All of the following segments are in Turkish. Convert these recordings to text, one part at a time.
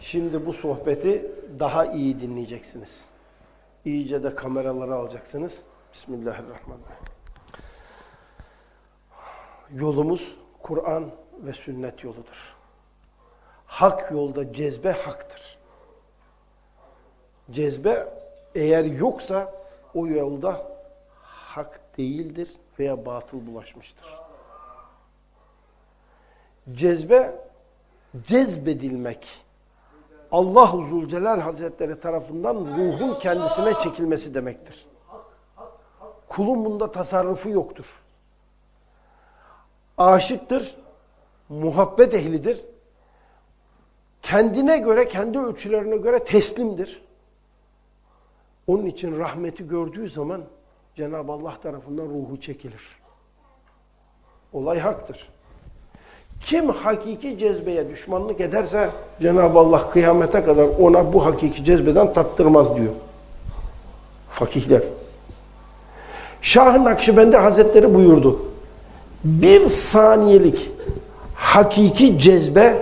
Şimdi bu sohbeti daha iyi dinleyeceksiniz. İyice de kameraları alacaksınız. Bismillahirrahmanirrahim. Yolumuz Kur'an ve sünnet yoludur. Hak yolda cezbe haktır. Cezbe eğer yoksa o yolda hak değildir veya batıl bulaşmıştır. Cezbe cezbedilmek. Allah Zülcelal Hazretleri tarafından ruhun kendisine çekilmesi demektir. Kulun bunda tasarrufu yoktur. Aşıktır, muhabbet ehlidir. Kendine göre, kendi ölçülerine göre teslimdir. Onun için rahmeti gördüğü zaman Cenab-ı Allah tarafından ruhu çekilir. Olay haktır. Kim hakiki cezbeye düşmanlık ederse Cenab-ı Allah kıyamete kadar ona bu hakiki cezbeden tattırmaz diyor. Fakihler. Şah-ı Nakşibendi Hazretleri buyurdu. Bir saniyelik hakiki cezbe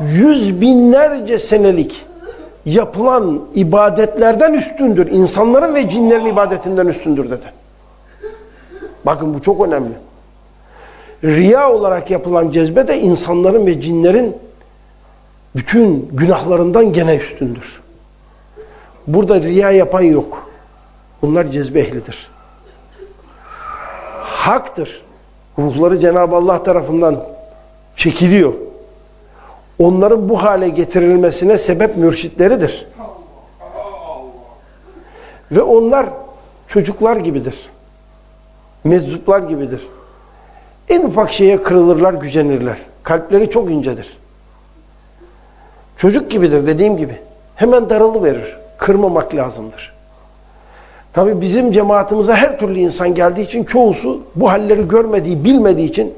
yüz binlerce senelik yapılan ibadetlerden üstündür. İnsanların ve cinlerin ibadetinden üstündür dedi. Bakın bu çok önemli. Riya olarak yapılan cezbe de insanların ve cinlerin bütün günahlarından gene üstündür. Burada riya yapan yok. Bunlar cezbe ehlidir. Haktır. Ruhları Cenab-ı Allah tarafından çekiliyor. Onların bu hale getirilmesine sebep mürşitleridir. Ve onlar çocuklar gibidir. Meczuplar gibidir. En ufak şeye kırılırlar, gücenirler. Kalpleri çok incedir. Çocuk gibidir dediğim gibi. Hemen darılı verir. Kırmamak lazımdır. Tabi bizim cemaatimize her türlü insan geldiği için çoğusu bu halleri görmediği, bilmediği için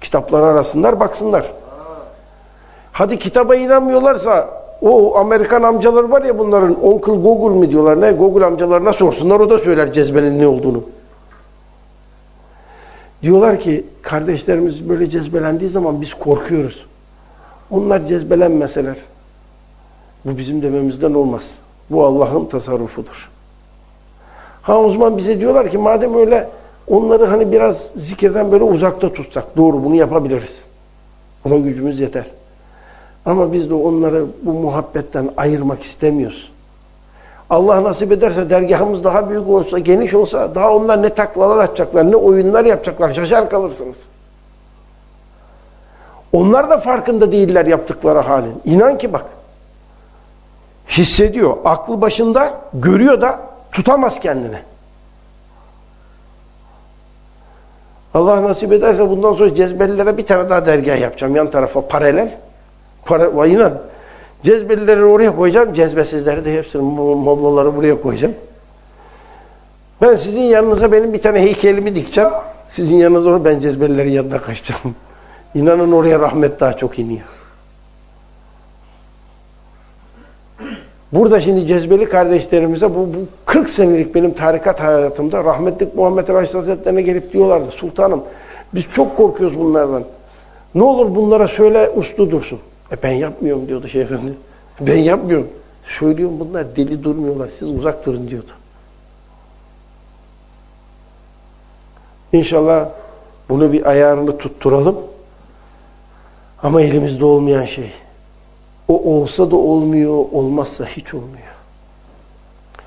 kitaplar arasınlar, baksınlar. Hadi kitaba inanmıyorlarsa o Amerikan amcalar var ya bunların Uncle Google mi diyorlar ne Google amcalarına sorsunlar o da söyler cezbenin ne olduğunu. Diyorlar ki kardeşlerimiz böyle cezbelendiği zaman biz korkuyoruz. Onlar cezbelenmeseler bu bizim dememizden olmaz. Bu Allah'ın tasarrufudur. Ha o zaman bize diyorlar ki madem öyle onları hani biraz zikirden böyle uzakta tutsak doğru bunu yapabiliriz. Buna gücümüz yeter. Ama biz de onları bu muhabbetten ayırmak istemiyoruz. Allah nasip ederse dergahımız daha büyük olsa, geniş olsa daha onlar ne taklalar atacaklar, ne oyunlar yapacaklar, şaşar kalırsınız. Onlar da farkında değiller yaptıkları halin. İnan ki bak, hissediyor, aklı başında, görüyor da tutamaz kendini. Allah nasip ederse bundan sonra cezbelilere bir tane daha dergah yapacağım yan tarafa paralel. Para, inan. Cezbelileri oraya koyacağım. Cezbesizleri de hepsini mollaları buraya koyacağım. Ben sizin yanınıza benim bir tane heykelimi dikeceğim. Sizin yanınıza ben cezbelilerin yanına kaçacağım. İnanın oraya rahmet daha çok iniyor. Burada şimdi cezbeli kardeşlerimize bu, bu 40 senelik benim tarikat hayatımda rahmetli Muhammed Raşid Hazretlerine gelip diyorlardı. Sultanım biz çok korkuyoruz bunlardan. Ne olur bunlara söyle uslu dursun. E ben yapmıyorum diyordu Şeyh Efendi. Ben yapmıyorum. Söylüyorum bunlar deli durmuyorlar. Siz uzak durun diyordu. İnşallah bunu bir ayarını tutturalım. Ama elimizde olmayan şey. O olsa da olmuyor, olmazsa hiç olmuyor.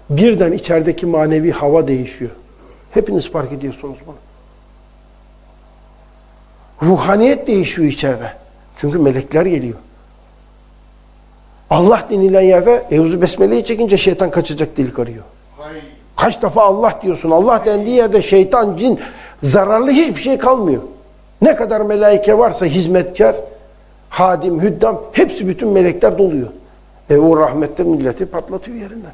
Birden içerideki manevi hava değişiyor. Hepiniz fark ediyorsunuz bunu. Ruhaniyet değişiyor içeride. Çünkü melekler geliyor. Allah denilen yerde Evzu Besmele'yi çekince şeytan kaçacak delik arıyor. Kaç defa Allah diyorsun. Allah dendiği yerde şeytan, cin, zararlı hiçbir şey kalmıyor. Ne kadar melaike varsa hizmetkar, hadim, hüddam hepsi bütün melekler doluyor. E o rahmette milleti patlatıyor yerinden.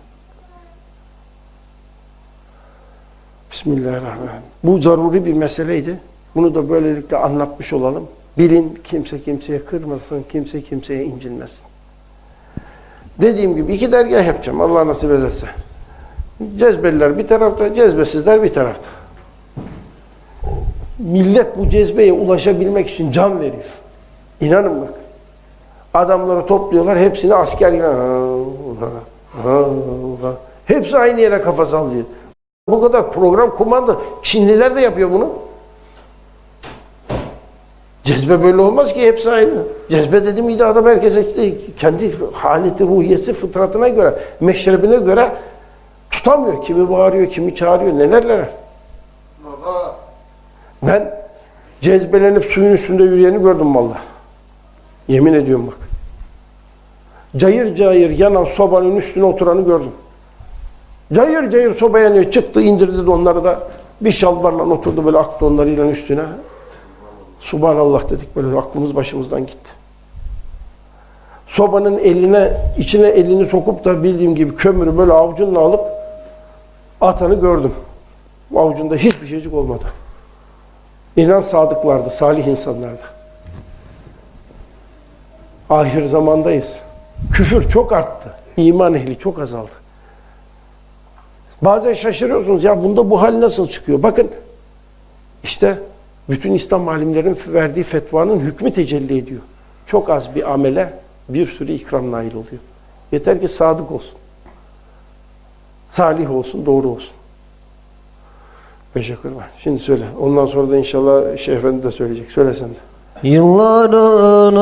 Bismillahirrahmanirrahim. Bu zaruri bir meseleydi. Bunu da böylelikle anlatmış olalım. Bilin kimse kimseye kırmasın, kimse kimseye incinmesin. Dediğim gibi iki dergah yapacağım Allah nasip ederse. Cezbeliler bir tarafta, cezbesizler bir tarafta. Millet bu cezbeye ulaşabilmek için can veriyor. İnanın bak. Adamları topluyorlar, hepsini asker gibi. Hepsi aynı yere kafa sallıyor. Bu kadar program kumanda. Çinliler de yapıyor bunu. Cezbe böyle olmaz ki hepsi aynı. Cezbe dedim miydi adam herkes işte kendi haleti, ruhiyesi, fıtratına göre, meşrebine göre tutamıyor. Kimi bağırıyor, kimi çağırıyor, neler neler. Baba. Ben cezbelenip suyun üstünde yürüyeni gördüm vallahi. Yemin ediyorum bak. Cayır cayır yanan sobanın üstüne oturanı gördüm. Cayır cayır soba yanıyor. Çıktı indirdi de onları da bir şalvarla oturdu böyle aktı onlarıyla üstüne. Subhanallah dedik böyle aklımız başımızdan gitti. Sobanın eline, içine elini sokup da bildiğim gibi kömürü böyle avucunla alıp atanı gördüm. Avucunda hiçbir şeycik olmadı. İnan sadıklardı, salih insanlardı. Ahir zamandayız. Küfür çok arttı. İman ehli çok azaldı. Bazen şaşırıyorsunuz ya bunda bu hal nasıl çıkıyor? Bakın işte bütün İslam alimlerinin verdiği fetvanın hükmü tecelli ediyor. Çok az bir amele bir sürü ikram nail oluyor. Yeter ki sadık olsun. Salih olsun, doğru olsun. Beşe kurban. Şimdi söyle. Ondan sonra da inşallah Şeyh Efendi de söyleyecek. Söyle sen de. Yılların